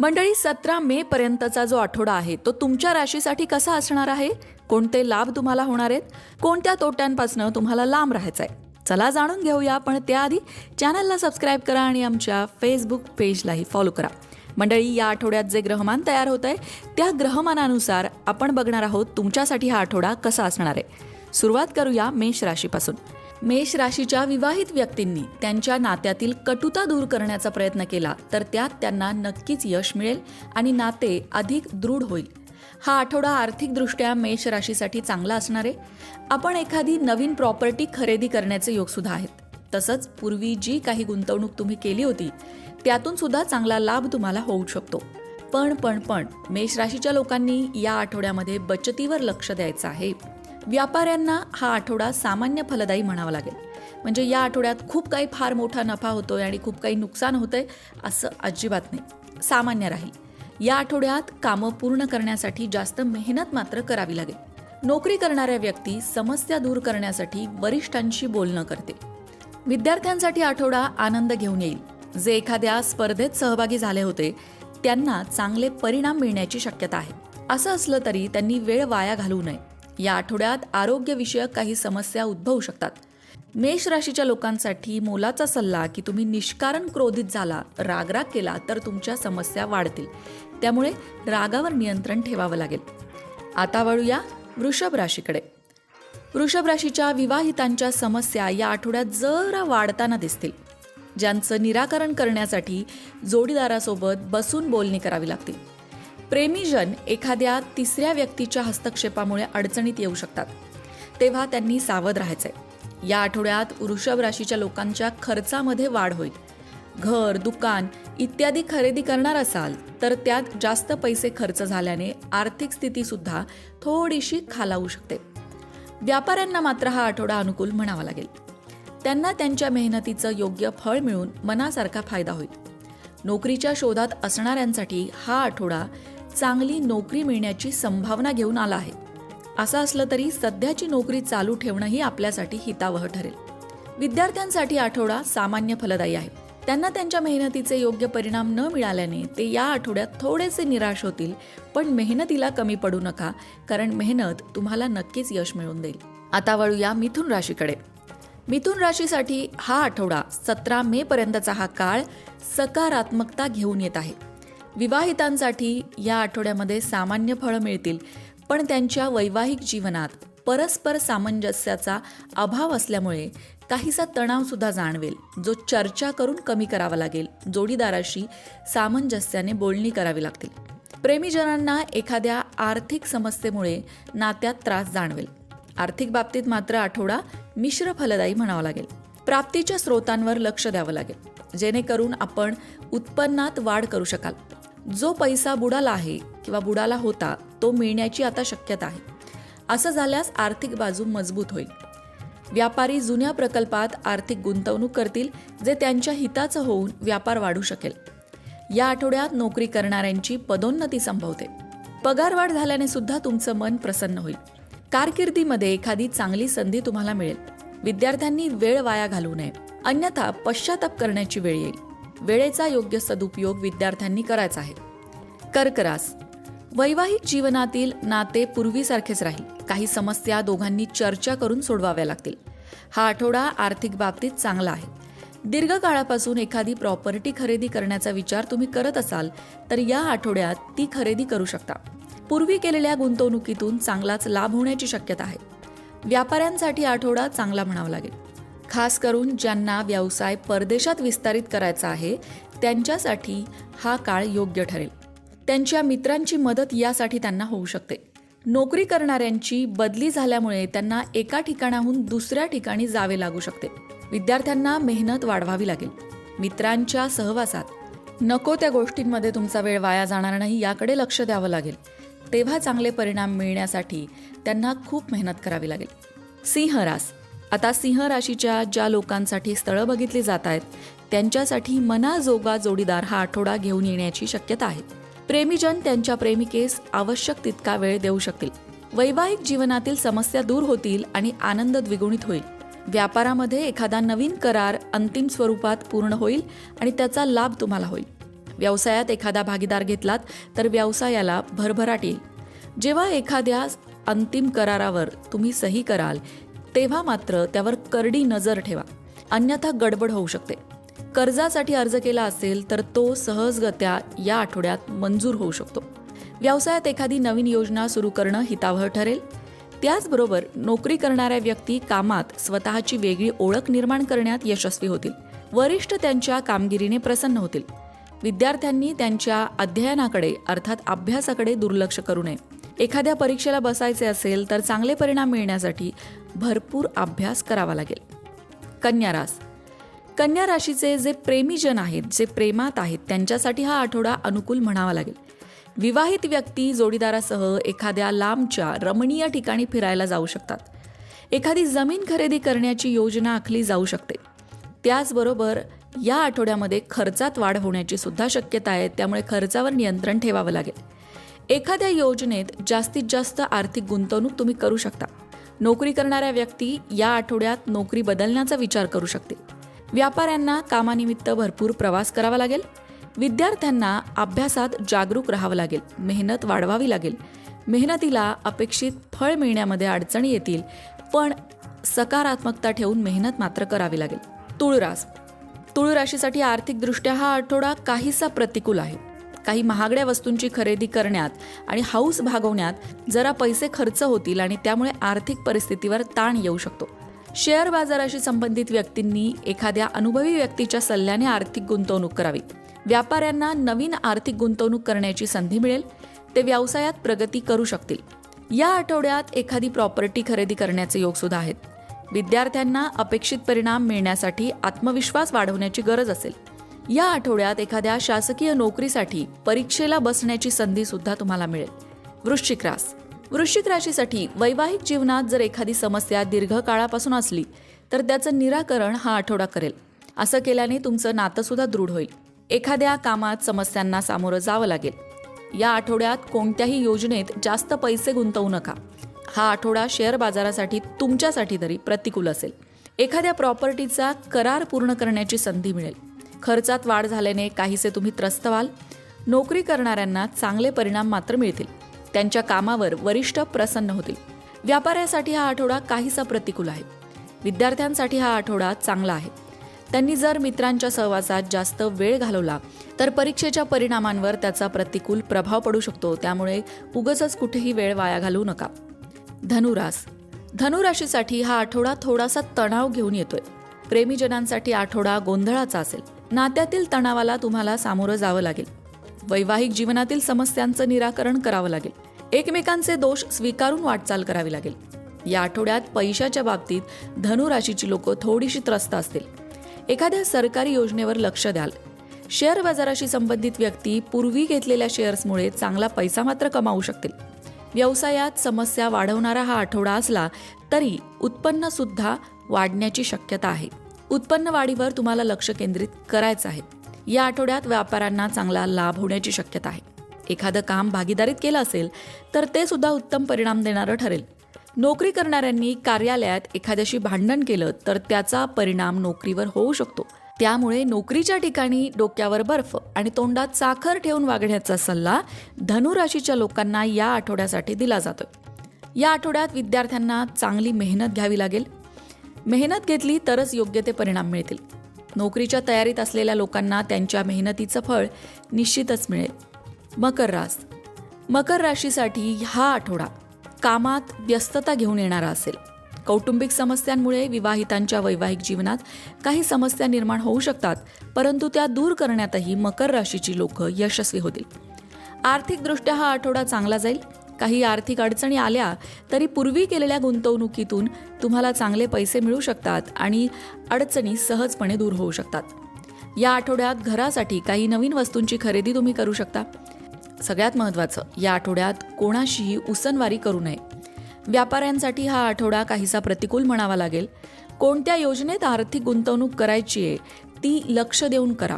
मंडळी सतरा मे पर्यंतचा जो आठवडा आहे तो तुमच्या राशीसाठी कसा असणार आहे? कोणते लाभ तुम्हाला होणार आहेत? कोणत्या तोट्यांपासून तुम्हाला लांब राहायचं आहे चला जाणून घेऊया पण त्याआधी. चॅनलला सबस्क्राईब करा आणि आमच्या फेसबुक पेजलाही फॉलो करा. मंडळी या आठवड्यात जे ग्रहमान तयार होत आहे त्या ग्रहमानानुसार आपण बघणार आहोत तुमच्यासाठी हा आठवडा कसा असणार आहे. सुरुवात करूया मेष राशीपासून. मेष राशीच्या विवाहित व्यक्तींनी त्यांच्या नात्यातील कटुता दूर करण्याचा प्रयत्न केला तर त्यात त्यांना नक्कीच यश मिळेल आणि नाते अधिक दृढ होईल. हा आठवडा आर्थिकदृष्ट्या मेष राशीसाठी चांगला असणार आहे. आपण एखादी नवीन प्रॉपर्टी खरेदी करण्याचे योगसुद्धा आहेत. तसंच पूर्वी जी काही गुंतवणूक तुम्ही केली होती त्यातून सुद्धा चांगला लाभ तुम्हाला होऊ शकतो. पण पण पण मेष राशीच्या लोकांनी या आठवड्यामध्ये बचतीवर लक्ष द्यायचं आहे. व्यापाऱ्यांना हा आठवडा सामान्य फलदायी म्हणावा लागेल. म्हणजे या आठवड्यात खूप काही फार मोठा नफा होतो आहे आणि खूप काही नुकसान होतंय असं अजिबात नाही. सामान्य राहील. या आठवड्यात कामं पूर्ण करण्यासाठी जास्त मेहनत मात्र करावी लागेल. नोकरी करणाऱ्या व्यक्ती समस्या दूर करण्यासाठी वरिष्ठांशी बोलणं करते विद्यार्थ्यांसाठी आठवडा आनंद घेऊन येईल. जे एखाद्या स्पर्धेत सहभागी झाले होते त्यांना चांगले परिणाम मिळण्याची शक्यता आहे. असं असलं तरी त्यांनी वेळ वाया घालवू नये. या आठवड्यात आरोग्यविषयक काही समस्या उद्भवू शकतात. मेष राशीच्या लोकांसाठी मोलाचा सल्ला की तुम्ही निष्कारण क्रोधित झाला रागराग केला तर तुमच्या समस्या वाढतील. त्यामुळे रागावर नियंत्रण ठेवावं लागेल. आता वळूया वृषभ राशीकडे. वृषभ राशीच्या विवाहितांच्या समस्या या आठवड्यात जरा वाढताना दिसतील. ज्यांचं निराकरण करण्यासाठी जोडीदारासोबत बसून बोलणी करावी लागतील. प्रेमीजन एखाद्या तिसऱ्या व्यक्तीच्या हस्तक्षेपामुळे अडचणीत येऊ शकतात. तेव्हा त्यांनी सावध राहायचंय या आठवड्यात वृषभ राशीच्या लोकांच्या खर्चामध्ये वाढ होईल. घर दुकान इत्यादी खरेदी करणार असाल तर त्यात जास्त पैसे खर्च झाल्याने आर्थिक स्थिती सुद्धा थोडीशी खालावू शकते. व्यापाऱ्यांना मात्र हा आठवडा अनुकूल म्हणावा लागेल. त्यांना त्यांच्या मेहनतीचं योग्य फळ मिळून मनासारखा फायदा होईल. नोकरीच्या शोधात असणाऱ्यांसाठी हा आठवडा चांगली नोकरी मिळण्याची संभावना घेऊन आला आहे. असं असलं तरी सध्याची नोकरी चालू ठेवणंही आपल्यासाठी हितावह ठरेल. विद्यार्थ्यांसाठी आठवडा सामान्य फलदायी आहे. त्यांना त्यांच्या मेहनतीचे योग्य परिणाम न मिळाल्याने ते या आठवड्यात थोडेसे निराश होतील पण मेहनतीला कमी पडू नका कारण मेहनत तुम्हाला नक्कीच यश मिळवून देईल. आता वळूया मिथुन राशीकडे. मिथुन राशीसाठी हा आठवडा सतरा मे पर्यंतचा हा काळ सकारात्मकता घेऊन येत आहे. विवाहितांसाठी या आठवड्यामध्ये सामान्य फळं मिळतील पण त्यांच्या वैवाहिक जीवनात परस्पर सामंजस्याचा अभाव असल्यामुळे काहीसा तणावसुद्धा जाणवेल जो चर्चा करून कमी करावा लागेल. जोडीदाराशी सामंजस्याने बोलणी करावी लागतील. प्रेमीजनांना एखाद्या आर्थिक समस्येमुळे नात्यात त्रास जाणवेल. आर्थिक बाबतीत मात्र आठवडा मिश्र फलदायी म्हणावा लागेल. प्राप्तीच्या स्रोतांवर लक्ष द्यावं लागेल. जेणेकरून आपण उत्पन्नात वाढ करू शकाल. जो पैसा बुडाला आहे किंवा बुडाला होता तो मिळण्याची आता शक्यता आहे. असं झाल्यास आर्थिक बाजू मजबूत होईल. व्यापारी जुन्या प्रकल्पात आर्थिक गुंतवणूक करतील जे त्यांच्या हिताचं होऊन व्यापार वाढू शकेल. या आठवड्यात नोकरी करणाऱ्यांची पदोन्नती संभवते. पगारवाढ झाल्याने सुद्धा तुमचं मन प्रसन्न होईल. कारकिर्दीमध्ये एखादी चांगली संधी तुम्हाला मिळेल. विद्यार्थ्यांनी वेळ वाया घालवू नये. अन्यथा पश्चाताप करण्याची वेळ येईल. वेळेचा योग्य सदुपयोग विद्यार्थ्यांनी करायचा आहे. कर्करास. वैवाहिक जीवनातील नाते पूर्वीसारखेच राहील. काही समस्या दोघांनी चर्चा करून सोडवाव्या लागतील. हा आठवडा आर्थिक बाबतीत चांगला आहे. दीर्घकाळापासून एखादी प्रॉपर्टी खरेदी करण्याचा विचार तुम्ही करत असाल तर या आठवड्यात ती खरेदी करू शकता. पूर्वी केलेल्या गुंतवणुकीतून चांगलाच लाभ होण्याची शक्यता आहे. व्यापाऱ्यांसाठी आठवडा चांगला म्हणावा लागेल. खास करून ज्यांना व्यवसाय परदेशात विस्तारित करायचा आहे त्यांच्यासाठी हा काळ योग्य ठरेल. त्यांच्या मित्रांची मदत यासाठी त्यांना होऊ शकते. नोकरी करणाऱ्यांची बदली झाल्यामुळे त्यांना एका ठिकाणाहून दुसऱ्या ठिकाणी जावे लागू शकते. विद्यार्थ्यांना मेहनत वाढवावी लागेल. मित्रांच्या सहवासात. नको त्या गोष्टींमध्ये तुमचा वेळ वाया जाणार नाही याकडे लक्ष द्यावं लागेल. तेव्हा चांगले परिणाम मिळण्यासाठी त्यांना खूप मेहनत करावी लागेल. सिंहरास आता सिंह राशीच्या ज्या लोकांसाठी स्थळं बघितली जात आहेत त्यांच्यासाठी मनाजोगा जोडीदार हा आठवडा घेऊन येण्याची शक्यता आहे. प्रेमीजन त्यांच्या प्रेमिकेस आवश्यक तितका वेळ देऊ शकतील. वैवाहिक जीवनातील समस्या दूर होतील आणि आनंद द्विगुणित होईल. व्यापारामध्ये एखादा नवीन करार अंतिम स्वरूपात पूर्ण होईल आणि त्याचा लाभ तुम्हाला होईल. व्यवसायात एखादा भागीदार घेतलात तर व्यवसायाला भरभराट येईल. जेव्हा एखाद्या अंतिम करारावर तुम्ही सही कराल तेव्हा मात्र त्यावर करडी नजर ठेवा. अन्यथा गडबड होऊ शकते. कर्जासाठी अर्ज केला असेल तर तो सहजगत्या या आठवड्यात मंजूर होऊ शकतो. व्यवसायात एखादी नवीन योजना सुरू करणं हितावह ठरेल. त्याचबरोबर नोकरी करणाऱ्या व्यक्ती कामात स्वतःची वेगळी ओळख निर्माण करण्यात यशस्वी होतील. वरिष्ठ त्यांच्या कामगिरीने प्रसन्न होतील. विद्यार्थ्यांनी त्यांच्या अध्ययनाकडे अर्थात अभ्यासाकडे दुर्लक्ष करू नये. एखाद्या परीक्षेला बसायचे असेल तर चांगले परिणाम मिळण्यासाठी भरपूर अभ्यास करावा लागेल. कन्या रास. कन्या राशीचे जे प्रेमीजन आहेत जे प्रेमात आहेत त्यांच्यासाठी हा आठवडा अनुकूल म्हणावा लागेल. विवाहित व्यक्ती जोडीदारासह एखाद्या लांबच्या रमणीय ठिकाणी फिरायला जाऊ शकतात. एखादी जमीन खरेदी करण्याची योजना आखली जाऊ शकते. त्याचबरोबर या आठवड्यामध्ये खर्चात वाढ होण्याची सुद्धा शक्यता आहे त्यामुळे खर्चावर नियंत्रण ठेवावं लागेल. एखाद्या योजनेत जास्तीत जास्त आर्थिक गुंतवणूक तुम्ही करू शकता. नोकरी करणाऱ्या व्यक्ती या आठवड्यात नोकरी बदलण्याचा विचार करू शकतील. व्यापाऱ्यांना कामानिमित्त भरपूर प्रवास करावा लागेल. विद्यार्थ्यांना अभ्यासात जागरूक राहावं लागेल. मेहनत वाढवावी लागेल. मेहनतीला अपेक्षित फळ मिळण्यामध्ये अडचणी येतील पण सकारात्मकता ठेवून मेहनत मात्र करावी लागेल. तुळरास तुळ राशीसाठी आर्थिकदृष्ट्या हा आठवडा काहीसा प्रतिकूल आहे. काही महागड्या वस्तूंची खरेदी करण्यात आणि हाऊस भागवण्यात जरा पैसे खर्च होतील आणि त्यामुळे आर्थिक परिस्थितीवर ताण येऊ शकतो. शेअर बाजाराशी संबंधित व्यक्तींनी एखाद्या अनुभवी व्यक्तीच्या सल्ल्याने आर्थिक गुंतवणूक करावी. व्यापाऱ्यांना नवीन आर्थिक गुंतवणूक करण्याची संधी मिळेल. ते व्यवसायात प्रगती करू शकतील. या आठवड्यात एखादी प्रॉपर्टी खरेदी करण्याचे योग सुद्धा आहेत. विद्यार्थ्यांना अपेक्षित परिणाम मिळण्यासाठी आत्मविश्वास वाढवण्याची गरज असेल. या आठवड्यात एखाद्या शासकीय नोकरीसाठी परीक्षेला बसण्याची संधी सुद्धा तुम्हाला मिळेल. वृश्चिक रास. वृश्चिक राशीसाठी वैवाहिक जीवनात जर एखादी समस्या दीर्घकाळापासून असली तर त्याचं निराकरण हा आठवडा करेल. असं केल्याने तुमचं नातंसुद्धा दृढ होईल. एखाद्या कामात समस्यांना सामोरं जावं लागेल. या आठवड्यात कोणत्याही योजनेत जास्त पैसे गुंतवू नका. हा आठवडा शेअर बाजारासाठी तुमच्यासाठी तरी प्रतिकूल असेल. एखाद्या प्रॉपर्टीचा करार पूर्ण करण्याची संधी मिळेल. खर्चात वाढ झाल्याने काहीसे तुम्ही त्रस्त व्हाल. नोकरी करणाऱ्यांना चांगले परिणाम मात्र मिळतील. त्यांच्या कामावर वरिष्ठ प्रसन्न होतील. व्यापाऱ्यासाठी हा आठवडा काहीसा प्रतिकूल आहे. विद्यार्थ्यांसाठी हा आठवडा चांगला आहे. त्यांनी जर मित्रांच्या सहवासात जास्त वेळ घालवला तर परीक्षेच्या परिणामांवर त्याचा प्रतिकूल प्रभाव पडू शकतो. त्यामुळे उगचच कुठेही वेळ वाया घालवू नका. धनुरास. धनुराशीसाठी हा आठवडा थोडासा तणाव घेऊन येतोय. प्रेमीजनांसाठी आठवडा गोंधळाचा असेल. नात्यातील तणावाला तुम्हाला सामोरं जावं लागेल. वैवाहिक जीवनातील समस्यांचं निराकरण करावं लागेल. एकमेकांचे दोष स्वीकारून वाटचाल करावी लागेल. या आठवड्यात पैशाच्या बाबतीत धनुराशीची लोक थोडीशी त्रस्त असतील. एखाद्या सरकारी योजनेवर लक्ष द्याल. शेअर बाजाराशी संबंधित व्यक्ती पूर्वी घेतलेल्या शेअर्समुळे चांगला पैसा मात्र कमावू शकतील. व्यवसायात समस्या वाढवणारा हा आठवडा असला तरी उत्पन्न सुद्धा वाढण्याची शक्यता आहे. उत्पन्न वाढीवर तुम्हाला लक्ष केंद्रित करायचं आहे. या आठवड्यात व्यापाऱ्यांना चांगला लाभ होण्याची शक्यता आहे. एखादं काम भागीदारीत केलं असेल तर ते सुद्धा उत्तम परिणाम देणारं ठरेल. नोकरी करणाऱ्यांनी कार्यालयात एखाद्याशी भांडण केलं तर त्याचा परिणाम नोकरीवर होऊ शकतो. त्यामुळे नोकरीच्या ठिकाणी डोक्यावर बर्फ आणि तोंडात साखर ठेवून वागण्याचा सल्ला धनुराशीच्या लोकांना या आठवड्यासाठी दिला जातो या आठवड्यात विद्यार्थ्यांना चांगली मेहनत घ्यावी लागेल. मेहनत घेतली तरच योग्य ते परिणाम मिळतील. नोकरीच्या तयारीत असलेल्या लोकांना त्यांच्या मेहनतीचं फळ निश्चितच मिळेल. मकर रास. मकर राशीसाठी हा आठवडा कामात व्यस्तता घेऊन येणारा असेल. कौटुंबिक समस्यांमुळे विवाहितांच्या वैवाहिक जीवनात काही समस्या निर्माण होऊ शकतात परंतु त्या दूर करण्यातही मकर राशीची लोक यशस्वी होतील. आर्थिकदृष्ट्या हा आठवडा चांगला जाईल. काही आर्थिक अडचणी आल्या तरी पूर्वी केलेल्या गुंतवणुकीतून तुम्हाला चांगले पैसे मिळू शकतात आणि अडचणी सहजपणे दूर होऊ शकतात. या आठवड्यात घरासाठी काही नवीन वस्तूंची खरेदी तुम्ही करू शकता. सगळ्यात महत्त्वाचं या आठवड्यात कोणाशीही उसनवारी करू नये. व्यापाऱ्यांसाठी हा आठवडा काहीसा प्रतिकूल म्हणावा लागेल. कोणत्या योजनेत आर्थिक गुंतवणूक करायची आहे ती लक्ष देऊन करा.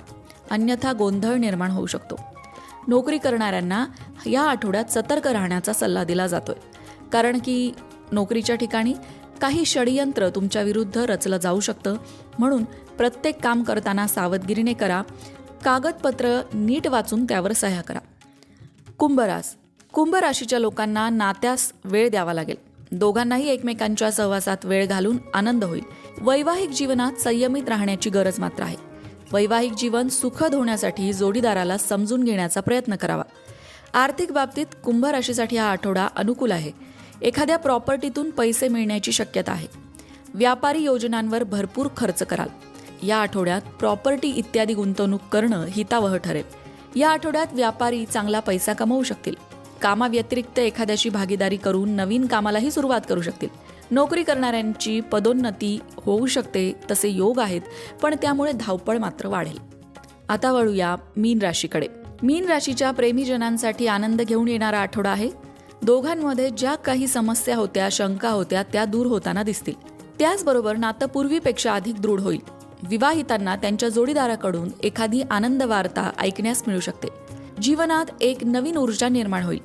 अन्यथा गोंधळ निर्माण होऊ शकतो. नोकरी करणाऱ्यांना या आठवड्यात सतर्क राहण्याचा सल्ला दिला जातोय. कारण की नोकरीच्या ठिकाणी काही षडयंत्र तुमच्या विरुद्ध रचलं जाऊ शकतं. म्हणून प्रत्येक काम करताना सावधगिरीने करा. कागदपत्र नीट वाचून त्यावर सह्या करा. कुंभरास. कुंभ राशीच्या लोकांना नात्यास वेळ द्यावा लागेल. दोघांनाही एकमेकांच्या सहवासात वेळ घालून आनंद होईल. वैवाहिक जीवनात संयमित राहण्याची गरज मात्र आहे. वैवाहिक जीवन सुखद होण्यासाठी जोडीदाराला समजून घेण्याचा प्रयत्न करावा. आर्थिक बाबतीत कुंभ राशीसाठी हा आठवडा अनुकूल आहे. एखाद्या प्रॉपर्टीतून पैसे मिळण्याची शक्यता आहे. व्यापारी योजनांवर भरपूर खर्च कराल. या आठवड्यात प्रॉपर्टी इत्यादी गुंतवणूक करणं हितावह ठरेल. या आठवड्यात व्यापारी चांगला पैसा कमवू शकतील. कामाव्यतिरिक्त एखाद्याशी भागीदारी करून नवीन कामालाही सुरुवात करू शकतील. नोकरी करणाऱ्यांची पदोन्नती होऊ शकते तसे योग आहेत पण त्यामुळे धावपळ मात्र वाढेल. आता वळूया मीन राशीकडे. मीन राशीच्या प्रेमीजनांसाठी आनंद घेऊन येणारा आठवडा आहे. दोघांमध्ये ज्या काही समस्या होत्या शंका होत्या त्या दूर होताना दिसतील. त्याचबरोबर नातं पूर्वीपेक्षा अधिक दृढ होईल. विवाहितांना त्यांच्या जोडीदाराकडून एखादी आनंद वार्ता ऐकण्यास मिळू शकते. जीवनात एक नवीन ऊर्जा निर्माण होईल.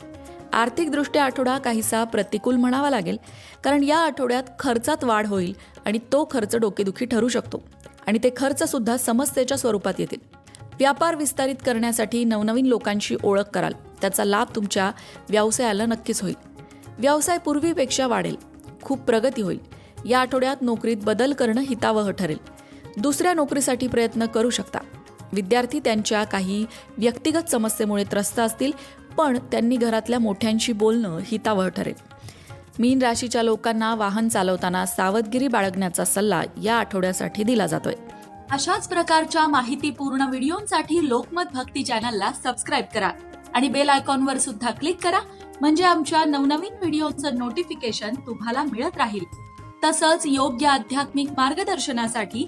आर्थिकदृष्ट्या आठवडा काहीसा प्रतिकूल म्हणावा लागेल कारण या आठवड्यात खर्चात वाढ होईल आणि तो खर्च डोकेदुखी ठरू शकतो आणि ते खर्च सुद्धा समस्येच्या स्वरूपात येतील. व्यापार विस्तारित करण्यासाठी नवनवीन लोकांशी ओळख कराल. त्याचा लाभ तुमच्या व्यवसायाला नक्कीच होईल. व्यवसाय पूर्वीपेक्षा वाढेल. खूप प्रगती होईल. या आठवड्यात नोकरीत बदल करणं हितावह ठरेल. दुसऱ्या नोकरीसाठी प्रयत्न करू शकता. विद्यार्थी त्यांच्या काही व्यक्तिगत समस्येमुळे त्रस्त असतील पण त्यांनी घरातल्या मोठ्यांशी बोलणं हितावह ठरेल. मीन राशीच्या लोकांना वाहन चालवताना सावधगिरी बाळगण्याचा सल्ला या आठवड्यासाठी दिला जातोय. अशाच प्रकारच्या माहितीपूर्ण व्हिडिओंसाठी लोकमत भक्ती चॅनलला सबस्क्राईब करा आणि बेल आयकॉनवर सुद्धा क्लिक करा म्हणजे आमच्या नवनवीन व्हिडिओचं नोटिफिकेशन तुम्हाला मिळत राहील. तसंच योग्य आध्यात्मिक मार्गदर्शनासाठी